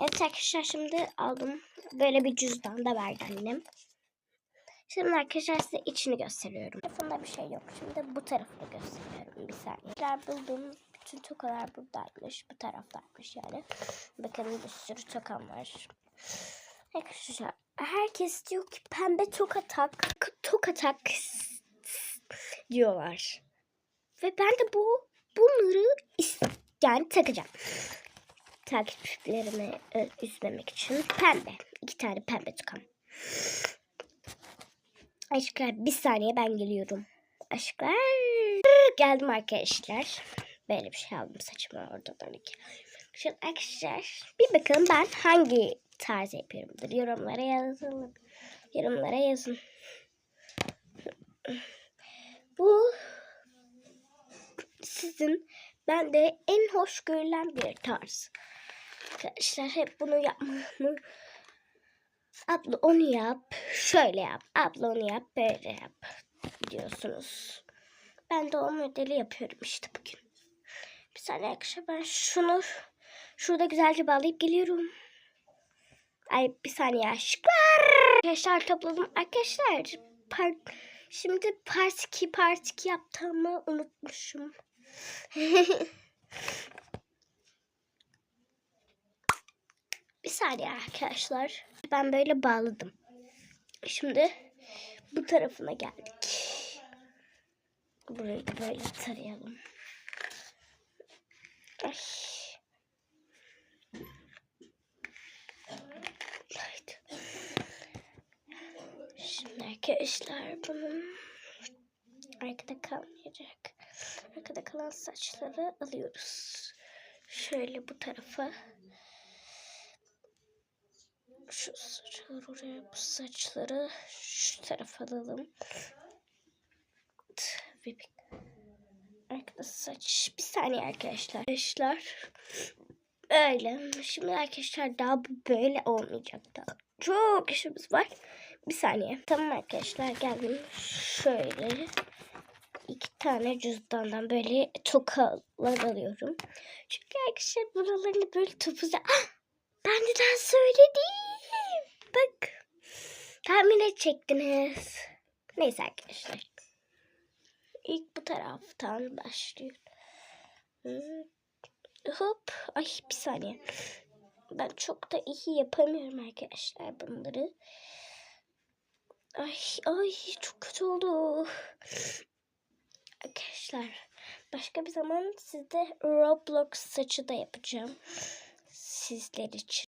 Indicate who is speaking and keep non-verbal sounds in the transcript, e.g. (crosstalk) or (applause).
Speaker 1: Evet arkadaşlar şimdi aldım. Böyle bir cüzdan da verdi annem. Şimdi arkadaşlar size içini gösteriyorum. Tarafında bir şey yok. Şimdi bu tarafını gösteriyorum bir saniye. Bulduğum bütün tokalar buradaymış. Bu taraftaymış yani. Bakın bir sürü tokam var. Arkadaşlar herkes diyor ki pembe toka tak. Toka tak diyorlar. Ve ben de bu bunları yani takacağım. Takipçilerimi e, üzmemek için pembe. iki tane pembe tokam. Aşklar bir saniye ben geliyorum. Aşklar geldim arkadaşlar. Böyle bir şey aldım saçıma oradan iki. Şimdi arkadaşlar bir bakın ben hangi tarz yapıyorumdur. Yorumlara yazın. Yorumlara yazın. Bu sizin bende en hoş görülen bir tarz. Arkadaşlar hep bunu yapmamı Abla onu yap, şöyle yap. Abla onu yap, böyle yap diyorsunuz. Ben de o modeli yapıyorum işte bugün. Bir saniye arkadaşlar ben şunu şurada güzelce bağlayıp geliyorum. Ay bir saniye aşklar. Arkadaşlar topladım. Arkadaşlar par şimdi part 2 part 2 yaptığımı unutmuşum. (laughs) bir saniye arkadaşlar. Ben böyle bağladım. Şimdi bu tarafına geldik. Burayı böyle tarayalım. Ay. Haydi. Şimdi arkadaşlar bunun arkada kalmayacak. Arkada kalan saçları alıyoruz. Şöyle bu tarafa şu saçları oraya bu saçları şu tarafa alalım. Ve arkada saç bir saniye arkadaşlar. Arkadaşlar öyle. Şimdi arkadaşlar daha bu böyle olmayacak daha. Çok işimiz var. Bir saniye. Tamam arkadaşlar geldim. Şöyle iki tane cüzdandan böyle tokalar alıyorum. Çünkü arkadaşlar buralarını böyle topuzla... Ah! Ben neden söyledim? Bak. Tahmin edecektiniz. Neyse arkadaşlar. İlk bu taraftan başlıyor. Hop. Ay bir saniye. Ben çok da iyi yapamıyorum arkadaşlar bunları. Ay ay çok kötü oldu. Arkadaşlar başka bir zaman sizde Roblox saçı da yapacağım. Sizler için.